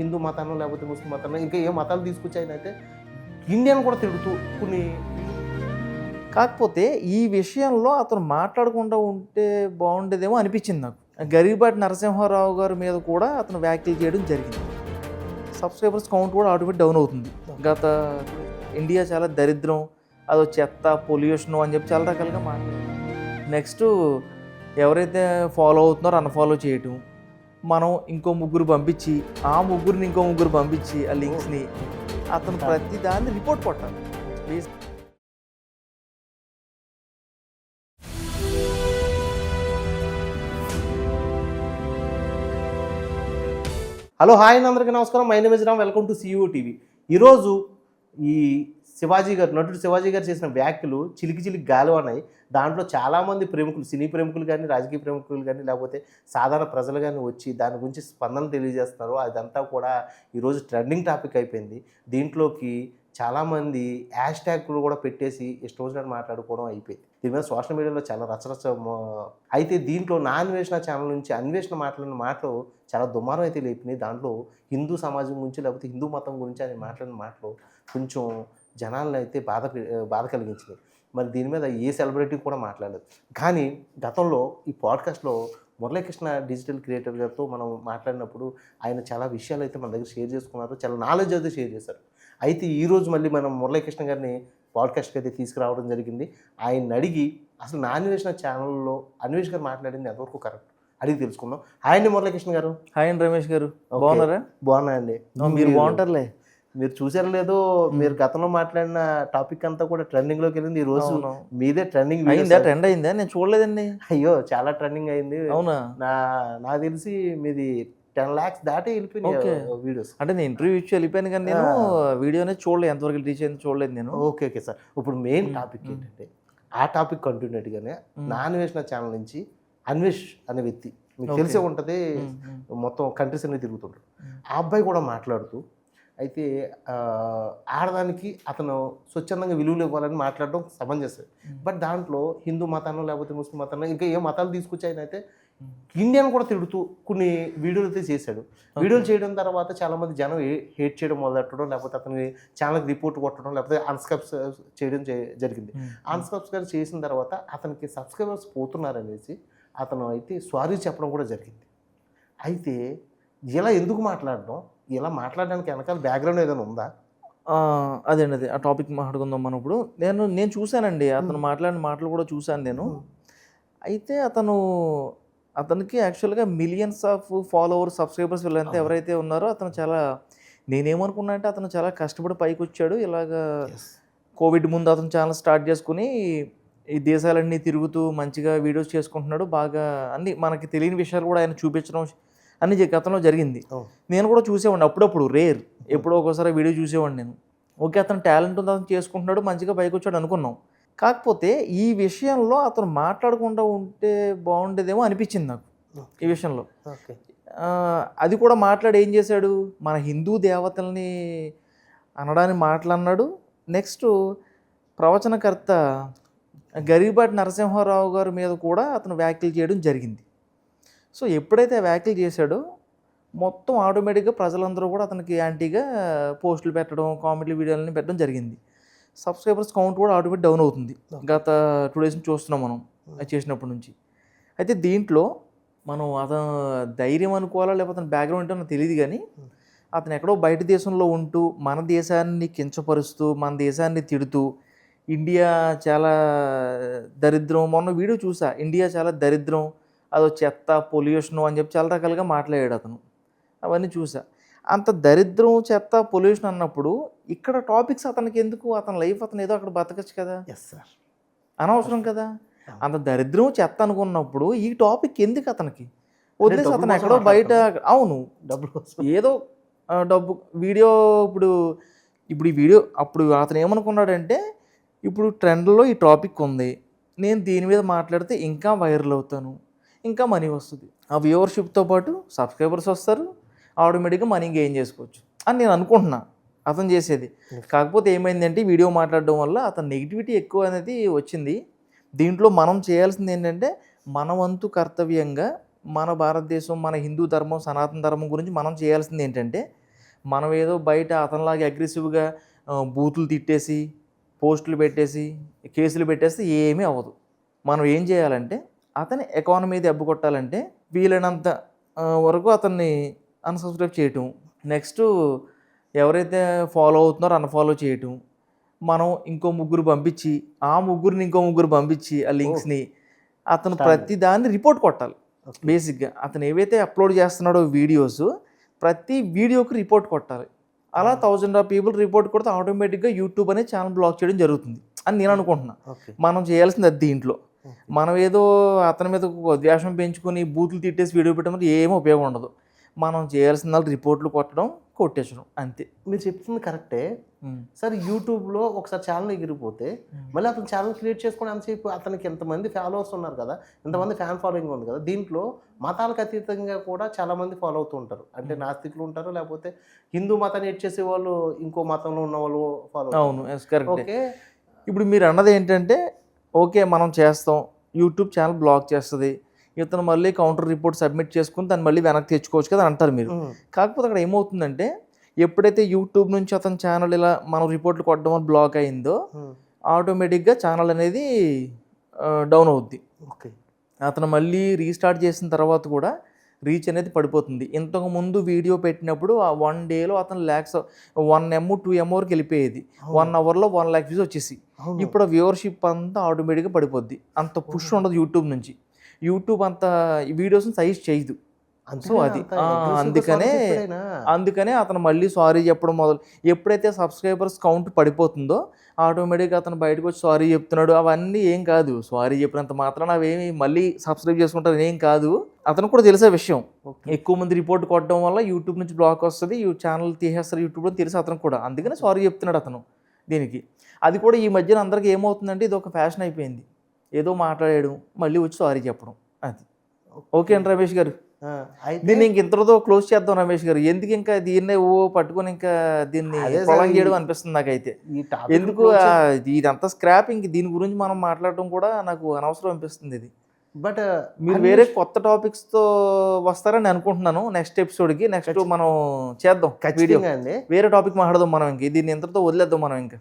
హిందూ మతాన్ని లేకపోతే ముస్లిం మతాన్ని ఇంకా ఏ మతాలు తీసుకొచ్చి ఆయన ఇండియన్ కూడా తిడుతూ కొన్ని కాకపోతే ఈ విషయంలో అతను మాట్లాడకుండా ఉంటే బాగుండేదేమో అనిపించింది నాకు. గరీబాటి నరసింహారావు గారి మీద కూడా అతను వ్యాఖ్యలు చేయడం జరిగింది. సబ్స్క్రైబర్స్ కౌంట్ కూడా ఆటోమేటిక్ డౌన్ అవుతుంది. గత ఇండియా చాలా దరిద్రం అదో చెత్త పొల్యూషన్ అని చెప్పి చాలా రకాలుగా మాట్లాడారు నెక్స్ట్ ఎవరైతే ఫాలో అవుతున్నారో అన్ఫాలో చేయటం మనం ఇంకో ముగ్గురు పంపించి ఆ ముగ్గురిని ఇంకో ముగ్గురు పంపించి ఆ లింక్స్ని అతను ప్రతి దాన్ని రిపోర్ట్ కొట్టాలి. వేసి హలో హాయ్ అందరికీ నమస్కారం. My name is Ram welcome to CEO TV ఈరోజు ఈ శివాజీ గారు నటుడు శివాజీ గారు చేసిన వ్యాఖ్యలు చిలికి చిలికి గాలివన్నాయి దాంట్లో చాలామంది ప్రముఖులు సినీ ప్రముఖులు కానీ రాజకీయ ప్రముఖులు కానీ లేకపోతే సాధారణ ప్రజలు కానీ వచ్చి దాని గురించి స్పందన తెలియజేస్తున్నారు. అదంతా కూడా ఈరోజు ట్రెండింగ్ టాపిక్ అయిపోయింది. దీంట్లోకి చాలామంది హ్యాష్ ట్యాగ్లు కూడా పెట్టేసి ఇష్టం వచ్చినట్టు మాట్లాడుకోవడం అయిపోయింది. దీని మీద సోషల్ మీడియాలో చాలా రచరచ అయితే దీంట్లో నా అన్వేషణ ఛానల్ నుంచి అన్వేషణ మాట్లాడిన మాటలు చాలా దుమారం అయితే లేపినాయి. దాంట్లో హిందూ సమాజం గురించి లేకపోతే హిందూ మతం గురించి ఆయన మాట్లాడిన మాటలు కొంచెం జనాలను అయితే బాధ బాధ కలిగించినాయి మరి దీని మీద ఏ సెలబ్రిటీ కూడా మాట్లాడలేదు. కానీ గతంలో ఈ పాడ్కాస్ట్లో మురళీకృష్ణ డిజిటల్ క్రియేటర్ గారితో మనం మాట్లాడినప్పుడు ఆయన చాలా విషయాలు అయితే మన దగ్గర షేర్ చేసుకున్నారు చాలా నాలెడ్జ్ అయితే షేర్ చేశారు. అయితే ఈరోజు మళ్ళీ మనం మురళీకృష్ణ గారిని పాడ్కాస్ట్కి అయితే తీసుకురావడం జరిగింది. ఆయన అడిగి అసలు నా అన్వేషణ ఛానల్లో అన్వేష్ గారు మాట్లాడింది ఎంతవరకు కరెక్ట్? అడిగి తెలుసుకుందాం. హాయ్ అండి మురళీకృష్ణ గారు. హాయ్ అండి రమేష్ గారు. బాగున్నారా? బాగున్నాయండి. మీరు? బాగుంటారులే. మీరు చూసారో లేదో మీరు గతంలో మాట్లాడిన టాపిక్ అంతా కూడా ట్రెండింగ్లోకి వెళ్ళింది ఈ రోజు. మీదే ట్రెండింగ్ అయిందా ట్రెండ్ అయిందా నేను చూడలేదండి అయ్యో చాలా ట్రెండింగ్ అయింది అవునా నా నాకు తెలిసి మీది టెన్ లాక్స్ దాటి. వెళ్ళిపోయినాయి వీడియోస్ అంటే నేను ఇంటర్వ్యూ ఇచ్చి వెళ్ళిపోయాను కానీ నేను వీడియో అనేది చూడలేదు ఎంతవరకు రీచ్ అయింది చూడలేదు నేను ఓకే ఓకే సార్ ఇప్పుడు మెయిన్. టాపిక్. ఏంటంటే ఆ టాపిక్ కంటిన్యూట్గానే. నా అన్వేషణ ఛానల్ నుంచి అన్వేష్ అనే వ్యక్తి మీకు. తెలిసే ఉంటుంది మొత్తం కంట్రీస్ అన్ని తిరుగుతుంటారు. ఆ అబ్బాయి కూడా మాట్లాడుతూ అయితే ఆడదానికి అతను స్వచ్ఛందంగా విలువలు ఇవ్వాలని మాట్లాడడం సమంజసం. బట్ దాంట్లో హిందూ మతాన్ని లేకపోతే ముస్లిం మతాన్ని ఇంకా ఏ మతాలు తీసుకొచ్చి ఆయన అయితే. ఇండియన్ కూడా తిడుతూ కొన్ని వీడియోలు అయితే చేశాడు. వీడియోలు చేయడం తర్వాత చాలామంది జనం హేట్ చేయడం మొదలెట్టడం లేకపోతే అతని ఛానల్కి రిపోర్ట్ కొట్టడం లేకపోతే అన్సబ్స్క్రైబ్ చేయడం జరిగింది. ఉమ్, అన్సబ్స్క్రైబ్ చేసిన తర్వాత అతనికి సబ్స్క్రైబర్స్ పోతున్నారనేసి అతను అయితే సారీ చెప్పడం కూడా జరిగింది. అయితే ఇలా ఎందుకు మాట్లాడడం? ఇలా మాట్లాడడానికి వెనకాల బ్యాక్గ్రౌండ్ ఏదైనా ఉందా? అదేండి అదే ఆ టాపిక్ మాట్లాడుకుందాం మనం ఇప్పుడు నేను నేను చూశానండి అతను. మాట్లాడిన మాటలు కూడా చూశాను నేను. అయితే అతను అతనికి యాక్చువల్గా మిలియన్స్ ఆఫ్ ఫాలోవర్స్ సబ్స్క్రైబర్స్ వీళ్ళంతా. ఎవరైతే ఉన్నారో అతను చాలా నేనేమనుకున్నా అంటే అతను చాలా కష్టపడి పైకి వచ్చాడు ఇలాగా కోవిడ్ ముందు అతను ఛానల్ స్టార్ట్ చేసుకుని ఈ దేశాలన్నీ తిరుగుతూ మంచిగా వీడియోస్ చేసుకుంటున్నాడు. బాగా అన్ని మనకి తెలియని విషయాలు కూడా ఆయన చూపించడం అన్ని జ- గతంలో జరిగింది. నేను కూడా చూసేవాడిని అప్పుడప్పుడు రేర్ ఎప్పుడో ఒకసారి వీడియో చూసేవాడిని నేను. ఓకే అతను టాలెంట్ ఉంది అతను చేసుకుంటున్నాడు మంచిగా పైకి వచ్చాడు అనుకున్నాం. కాకపోతే ఈ విషయంలో అతను మాట్లాడకుండా ఉంటే బాగుండేదేమో అనిపించింది నాకు ఈ విషయంలో. అది కూడా మాట్లాడి ఏం చేశాడు? మన హిందూ దేవతల్ని అనడానికి మాట్లాడినాడు నెక్స్ట్ ప్రవచనకర్త గరీబాటి నరసింహారావు గారి మీద కూడా అతను వ్యాఖ్యలు చేయడం జరిగింది. సో ఎప్పుడైతే వ్యాఖ్యలు చేశాడో మొత్తం ఆటోమేటిక్గా ప్రజలందరూ కూడా అతనికి యాంటీగా పోస్టులు పెట్టడం కామెడీ వీడియోలని పెట్టడం జరిగింది. సబ్స్క్రైబర్స్ కౌంట్ కూడా ఆటోమేటిక్ డౌన్ అవుతుంది. గత టూ డేస్ నుంచి చూస్తున్నాం మనం అది చేసినప్పటి నుంచి. అయితే దీంట్లో మనం అతను ధైర్యం అనుకోవాలా లేకపోతే అతని బ్యాక్గ్రౌండ్ ఏంటో నాకు తెలియదు కానీ అతను ఎక్కడో బయట దేశంలో ఉంటూ మన దేశాన్ని కించపరుస్తూ మన దేశాన్ని తిడుతూ ఇండియా చాలా దరిద్రం. మొన్న వీడియో చూసా ఇండియా చాలా దరిద్రం అదో చెత్త పొల్యూషన్ అని చెప్పి చాలా రకాలుగా మాట్లాడాడు అతను. అవన్నీ చూసా అంత దరిద్రం చెత్త పొల్యూషన్ అన్నప్పుడు ఇక్కడ టాపిక్స్ అతనికి ఎందుకు? అతని లైఫ్ అతను ఏదో అక్కడ బతకచ్చు కదా. ఎస్ సార్ అనవసరం కదా. అంత దరిద్రం చెత్త అనుకున్నప్పుడు ఈ టాపిక్ ఎందుకు అతనికి? వదిలేసి అతను ఎక్కడో బయట అవును. డబ్బులు ఏదో డబ్బు వీడియో ఇప్పుడు ఇప్పుడు ఈ వీడియో అప్పుడు అతను ఏమనుకున్నాడంటే ఇప్పుడు ట్రెండ్లో ఈ టాపిక్ ఉంది. నేను దీని మీద మాట్లాడితే ఇంకా వైరల్ అవుతాను. ఇంకా మనీ వస్తుంది. ఆ వ్యూవర్షిప్తో పాటు సబ్స్క్రైబర్స్ వస్తారు. ఆటోమేటిక్గా మనీ గెయిన్ చేసుకోవచ్చు. అని నేను అనుకుంటున్నా. అతను చేసేది. కాకపోతే ఏమైందంటే వీడియో మాట్లాడడం వల్ల అతను నెగిటివిటీ ఎక్కువ అనేది వచ్చింది. దీంట్లో మనం చేయాల్సింది ఏంటంటే మన వంతు కర్తవ్యంగా మన భారతదేశం మన హిందూ ధర్మం సనాతన ధర్మం గురించి మనం చేయాల్సింది ఏంటంటే మనం ఏదో బయట అతనిలాగా అగ్రెసివ్గా బూతులు తిట్టేసి పోస్టులు పెట్టేసి కేసులు పెట్టేస్తే ఏమీ అవ్వదు. మనం ఏం చేయాలంటే అతని ఎకానమీ దెబ్బ కొట్టాలంటే వీలైనంత వరకు అతన్ని అన్సబ్స్క్రైబ్ చేయటం. నెక్స్ట్ ఎవరైతే ఫాలో అవుతున్నారో అన్ఫాలో చేయటం. మనం ఇంకో ముగ్గురు పంపించి ఆ ముగ్గురిని ఇంకో ముగ్గురు పంపించి ఆ లింక్స్ని అతను. ప్రతి దాన్ని రిపోర్ట్ కొట్టాలి. బేసిక్గా అతను ఏవైతే అప్లోడ్ చేస్తున్నాడో వీడియోస్ ప్రతి వీడియోకి రిపోర్ట్ కొట్టాలి. అలా థౌజండ్ ఆఫ్ పీపుల్ రిపోర్ట్ కొడితే ఆటోమేటిక్గా యూట్యూబ్ అనే ఛానల్ బ్లాక్ చేయడం జరుగుతుంది. అని నేను అనుకుంటున్నా. ఓకే. మనం చేయాల్సింది అది దీంట్లో. మనం ఏదో అతని మీద ద్వేషం పెంచుకొని బూతులు తిట్టేసి వీడియో పెట్టడం ఏమీ ఉపయోగం ఉండదు. మనం చేయాల్సిన రిపోర్ట్లు కొట్టడం కొట్టేసడం అంతే. మీరు చెప్తుంది కరెక్టే. సార్ యూట్యూబ్లో ఒకసారి ఛానల్ ఎగిరిపోతే మళ్ళీ అతను ఛానల్ క్రియేట్ చేసుకుని అంతసేపు అతనికి ఎంతమంది ఫాలోవర్స్ ఉన్నారు కదా ఎంతమంది ఫ్యాన్ ఫాలోయింగ్ ఉంది కదా దీంట్లో మతాలకు అతీతంగా కూడా చాలా మంది ఫాలో అవుతూ ఉంటారు. అంటే నాస్తికులు ఉంటారు లేకపోతే హిందూ మతాన్ని ఎడ్ చేసే వాళ్ళు ఇంకో మతంలో ఉన్న వాళ్ళు ఫాలో అవును కరెక్ట్. ఓకే. ఇప్పుడు మీరు అన్నది ఏంటంటే ఓకే మనం చేస్తాం. యూట్యూబ్ ఛానల్ బ్లాక్ చేస్తుంది. ఇతను మళ్ళీ కౌంటర్ రిపోర్ట్ సబ్మిట్ చేసుకుని దాన్ని మళ్ళీ వెనక్కి తెచ్చుకోవచ్చు కదా అంటారు మీరు. కాకపోతే అక్కడ ఏమవుతుందంటే ఎప్పుడైతే యూట్యూబ్ నుంచి అతని ఛానల్ ఇలా మనం రిపోర్ట్లు కొట్టడం వల్ల బ్లాక్ అయిందో ఆటోమేటిక్గా ఛానల్ అనేది డౌన్ అవుద్ది. ఓకే. అతను మళ్ళీ రీస్టార్ట్ చేసిన తర్వాత కూడా రీచ్ అనేది పడిపోతుంది. ఇంతకు ముందు వీడియో పెట్టినప్పుడు ఆ వన్ డేలో అతను lakhs one M two M వరకు వెళ్ళిపోయేది. వన్ అవర్లో వన్ ల్యాక్ వ్యూస్ వచ్చేసి. ఇప్పుడు వ్యూవర్షిప్ అంతా ఆటోమేటిక్గా పడిపోద్ది. అంత పుష్ ఉండదు యూట్యూబ్ నుంచి. యూట్యూబ్ అంత వీడియోస్ని సైజ్ చేయదు. సో అది. అందుకనే. అందుకనే అతను మళ్ళీ సారీ చెప్పడం మొదలు ఎప్పుడైతే సబ్స్క్రైబర్స్ కౌంట్ పడిపోతుందో ఆటోమేటిక్గా అతను బయటకు వచ్చి సారీ చెప్తున్నాడు. అవన్నీ ఏం కాదు. సారీ చెప్పినంత మాత్రాన అవేమి మళ్ళీ సబ్స్క్రైబ్ చేసుకుంటారు ఏం కాదు. అతను కూడా తెలిసే విషయం. ఎక్కువ మంది రిపోర్ట్ కొట్టడం వల్ల యూట్యూబ్ నుంచి బ్లాక్ వస్తుంది. యూ ఛానల్ తీసేస్తారు. యూట్యూబ్లో తెలుసు అతను కూడా. అందుకనే సారీ చెప్తున్నాడు అతను దీనికి. అది కూడా ఈ మధ్యన అందరికి ఏమవుతుందంటే ఇది ఒక ఫ్యాషన్ అయిపోయింది. ఏదో మాట్లాడేయడం మళ్ళీ వచ్చి సారీ చెప్పడం. అది. ఓకే. అండి రమేష్ గారు. దీన్ని ఇంక ఇంతటితో క్లోజ్ చేద్దాం రమేష్ గారు. ఎందుకు ఇంకా దీన్నే ఓ పట్టుకొని ఇంకా దీన్ని చేయడం అనిపిస్తుంది నాకైతే. ఎందుకు ఇదంతా స్క్రాప్ ఇంక దీని గురించి మనం మాట్లాడటం కూడా నాకు అనవసరం అనిపిస్తుంది ఇది. బట్ మీరు వేరే కొత్త టాపిక్స్తో వస్తారని అనుకుంటున్నాను. నెక్స్ట్ ఎపిసోడ్కి. నెక్స్ట్ మనం చేద్దాం ఖచ్చితంగా వేరే టాపిక్ మాట్లాడదాం మనం ఇంక. దీన్ని ఇంతటితో వదిలేద్దాం మనం ఇంకా.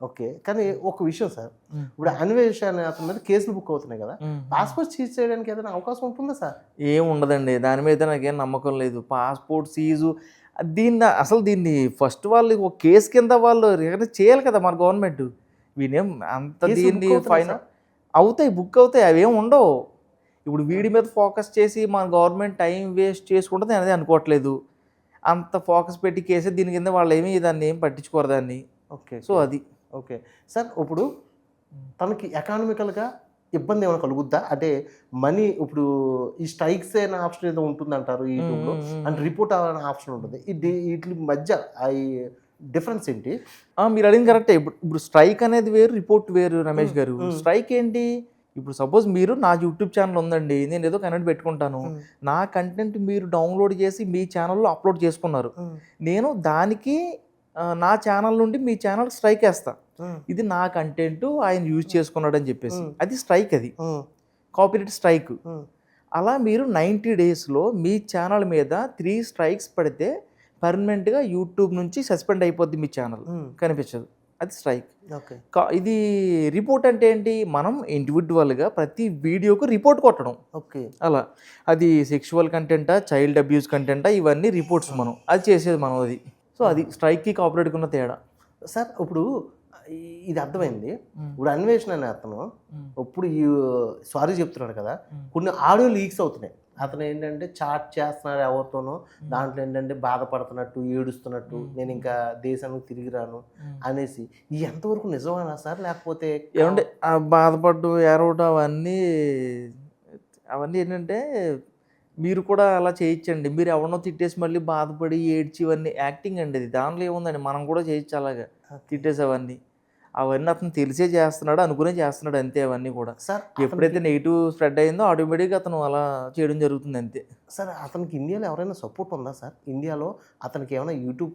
ఓకే. కానీ ఒక విషయం సార్. ఇప్పుడు అన్వేష్ అనే అతని మీద కేసులు బుక్ అవుతున్నాయి కదా. పాస్పోర్ట్ సీజ్ చేయడానికి ఏదైనా అవకాశం ఉంటుందా సార్? ఏం ఉండదండి. దాని మీద నాకేం నమ్మకం లేదు. పాస్పోర్ట్ సీజు దీన్ని అసలు దీన్ని ఫస్ట్ వాళ్ళు ఒక కేసు కింద వాళ్ళు రికగ్నైజ్ చేయాలి కదా మన గవర్నమెంట్. వీనేం అంత దీన్ని ఫైన్? అవుతాయి బుక్ అవుతాయి. అవేం ఉండవు. ఇప్పుడు వీడి మీద ఫోకస్ చేసి మన గవర్నమెంట్ టైం వేస్ట్ చేసుకుంటుంది అనేది అనుకోవట్లేదు. అంత ఫోకస్ పెట్టి కేసే దీని కింద వాళ్ళు ఏమీ దాన్ని ఏం పట్టించుకోరు దాన్ని. ఓకే సో అది. ఓకే. సార్ ఇప్పుడు తనకి ఎకానమికల్గా ఇబ్బంది ఏమైనా కలుగుద్దా? అంటే మనీ ఇప్పుడు ఈ స్ట్రైక్స్ అయిన ఆప్షన్ ఏదో ఉంటుంది అంటారు యూట్యూబ్లో. అండ్ రిపోర్ట్ అనే ఆప్షన్ ఉంటుంది. ఇది వీటి మధ్య ఈ డిఫరెన్స్ ఏంటి? మీరు అడిగింది కరెక్టే. ఇప్పుడు ఇప్పుడు స్ట్రైక్ అనేది వేరు రిపోర్ట్ వేరు రమేష్ గారు. స్ట్రైక్ ఏంటి? ఇప్పుడు సపోజ్ మీరు నా యూట్యూబ్ ఛానల్ ఉందండి నేను ఏదో కంటెంట్ పెట్టుకుంటాను. నా కంటెంట్ మీరు డౌన్లోడ్ చేసి మీ ఛానల్లో అప్లోడ్ చేసుకున్నారు. నేను దానికి నా ఛానల్ నుండి మీ ఛానల్ స్ట్రైక్ వేస్తా. ఇది నా కంటెంట్ ఆయన యూజ్ చేసుకున్నాడు అని చెప్పేసి. అది స్ట్రైక్ అది. కాపీరైట్ స్ట్రైక్ అలా మీరు నైంటీ డేస్లో మీ ఛానల్ మీద త్రీ స్ట్రైక్స్ పడితే పర్మనెంట్గా యూట్యూబ్ నుంచి సస్పెండ్ అయిపోద్ది మీ ఛానల్ కనిపించదు. అది స్ట్రైక్ ఓకే. ఇది రిపోర్ట్ అంటే ఏంటి? మనం ఇండివిజువల్గా ప్రతి వీడియోకు రిపోర్ట్ కొట్టడం. ఓకే. అలా. అది సెక్షువల్ కంటెంటా చైల్డ్ అబ్యూస్ కంటెంటా ఇవన్నీ రిపోర్ట్స్ మనం. అది చేసేది మనం అది. సో అది స్ట్రైక్కి కాపరేట్కి ఉన్న తేడా. సార్ ఇప్పుడు ఇది అర్థమైంది. ఇప్పుడు అన్వేషణ అనే అతను ఇప్పుడు ఈ సారీ చెప్తున్నాడు కదా కొన్ని ఆడియో లీక్స్ అవుతున్నాయి. అతను ఏంటంటే చాట్ చేస్తున్నాడు ఎవరితోనో దాంట్లో ఏంటంటే బాధపడుతున్నట్టు ఏడుస్తున్నట్టు. నేను ఇంకా దేశానికి తిరిగి రాను అనేసి. ఎంతవరకు నిజమేనా సార్? లేకపోతే ఏమంటే బాధపడ్డు ఏడవడం అవన్నీ అవన్నీ ఏంటంటే మీరు కూడా అలా చేయించండి. మీరు ఎవరినో తిట్టేసి మళ్ళీ బాధపడి ఏడ్చి ఇవన్నీ యాక్టింగ్ అండి ఇది దాంట్లో ఏముందండి? మనం కూడా చేయొచ్చు అలాగా తిట్టేసి అవన్నీ. అవన్నీ అతను తెలిసే చేస్తున్నాడు అనుకునే చేస్తున్నాడు అంతే అవన్నీ కూడా. సార్ ఎప్పుడైతే నెగిటివ్ స్ప్రెడ్ అయిందో ఆటోమేటిక్గా అతను అలా చేయడం జరుగుతుంది అంతే. సార్ అతనికి ఇండియాలో ఎవరైనా సపోర్ట్ ఉందా సార్? ఇండియాలో అతనికి ఏమైనా యూట్యూబ్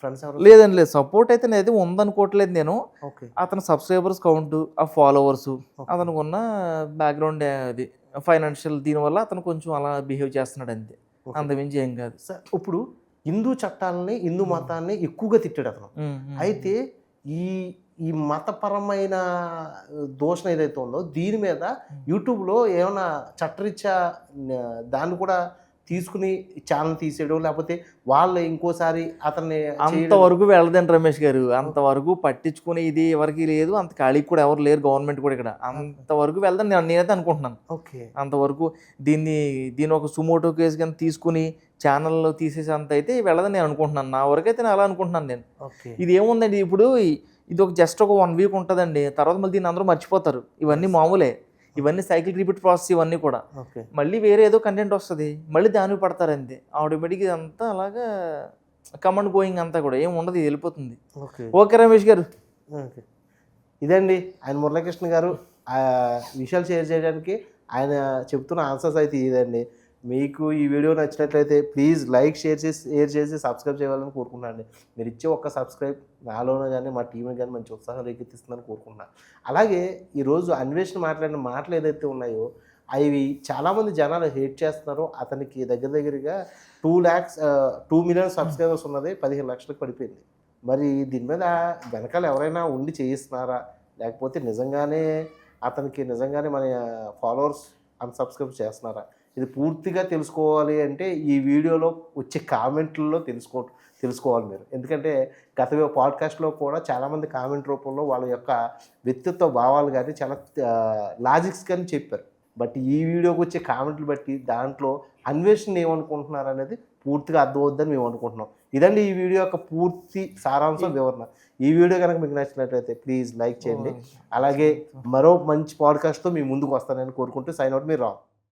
ఫ్రెండ్స్ ఎవరు? లేదండి లేదు. సపోర్ట్ అయితే నేను ఉందనుకోవట్లేదు నేను. ఓకే. అతని సబ్స్క్రైబర్స్ కౌంట్ ఆ ఫాలోవర్స్ అతనికి ఉన్న బ్యాక్గ్రౌండ్ అది. ఫైనాన్షియల్ దీనివల్ల అతను కొంచెం అలా బిహేవ్ చేస్తున్నాడు అంతే. అంతమించి ఏం కాదు. సార్ ఇప్పుడు హిందూ చట్టాలని హిందూ మతాన్ని ఎక్కువగా తిట్టాడు అతను. అయితే ఈ ఈ మతపరమైన దోషం ఏదైతే ఉందో దీని మీద యూట్యూబ్లో ఏమైనా చట్టరీత్యా దాన్ని కూడా తీసుకుని ఛానల్ తీసేయడం లేకపోతే వాళ్ళు ఇంకోసారి అతన్ని అంతవరకు వెళ్ళదండి రమేష్ గారు. అంతవరకు పట్టించుకునే ఇది ఎవరికి లేదు. అంత ఖాళీకి కూడా ఎవరు లేరు గవర్నమెంట్ కూడా ఇక్కడ. అంతవరకు వెళ్దాం నేను నేనైతే అనుకుంటున్నాను. ఓకే. అంతవరకు దీన్ని దీని ఒక సుమోటో కేసు కింద తీసుకుని ఛానల్లో తీసేసి అంత అయితే వెళ్ళదని నేను అనుకుంటున్నాను. నా వరకు అయితే నేను అలా అనుకుంటున్నాను నేను. ఇది ఏముందండి? ఇప్పుడు ఇది ఒక జస్ట్ ఒక వన్ వీక్ ఉంటుందండి. తర్వాత మళ్ళీ దీన్ని అందరూ మర్చిపోతారు. ఇవన్నీ మామూలే. ఇవన్నీ సైకిల్ రిపీట్ ప్రాసెస్ ఇవన్నీ కూడా. మళ్ళీ వేరే ఏదో కంటెంట్ వస్తుంది. మళ్ళీ దానికి పడతారు అంతే. ఆటోమేటిక్ ఇదంతా అలాగా కమాండ్ గోయింగ్ అంతా కూడా ఏం ఉండదు ఇది వెళ్ళిపోతుంది. ఓకే. ఓకే రమేష్ గారు. ఓకే. ఇదండి ఆయన మురళీకృష్ణ గారు. ఆ విషయాలు షేర్ చేయడానికి ఆయన చెప్తున్న ఆన్సర్స్ అయితే ఇదండి. మీకు ఈ వీడియో నచ్చినట్లయితే ప్లీజ్ లైక్ షేర్ చేసి షేర్ చేసి సబ్స్క్రైబ్ చేయాలని కోరుకున్నాను మీరు ఇచ్చే ఒక్క సబ్స్క్రైబ్ నాలోనే కానీ మా టీంని కానీ మంచి ఉత్సాహం రేకెత్తిస్తుందని కోరుకుంటున్నాను అలాగే ఈరోజు అన్వేషణ మాట్లాడిన మాటలు ఏదైతే ఉన్నాయో అవి చాలామంది జనాలు హేట్ చేస్తున్నారు. అతనికి దగ్గర దగ్గరగా two lakhs two million subscribers ఉన్నది పదిహేను లక్షలకు పడిపోయింది. మరి దీని మీద వెనకాల ఎవరైనా ఉండి చేయిస్తున్నారా? లేకపోతే నిజంగానే అతనికి నిజంగానే మన ఫాలోవర్స్ అన్సబ్స్క్రైబ్ చేస్తున్నారా? ఇది పూర్తిగా తెలుసుకోవాలి అంటే ఈ వీడియోలో వచ్చే కామెంట్లలో తెలుసుకో తెలుసుకోవాలి మీరు. ఎందుకంటే గత పాడ్కాస్ట్లో కూడా చాలామంది కామెంట్ రూపంలో వాళ్ళ యొక్క వ్యక్తిత్వ భావాలు కానీ చాలా లాజిక్స్ కానీ చెప్పారు. బట్ ఈ వీడియోకి వచ్చే కామెంట్లు బట్టి దాంట్లో అన్వేషణ ఏమనుకుంటున్నారు అనేది పూర్తిగా అర్థమవుద్దని మేము అనుకుంటున్నాం. ఇదండి ఈ వీడియో యొక్క పూర్తి సారాంశం వివరణ. ఈ వీడియో కనుక మీకు నచ్చినట్లయితే ప్లీజ్ లైక్ చేయండి. అలాగే మరో మంచి పాడ్కాస్ట్తో మీ ముందుకు వస్తానని కోరుకుంటూ సైన్ అవుట్. మీరు రావు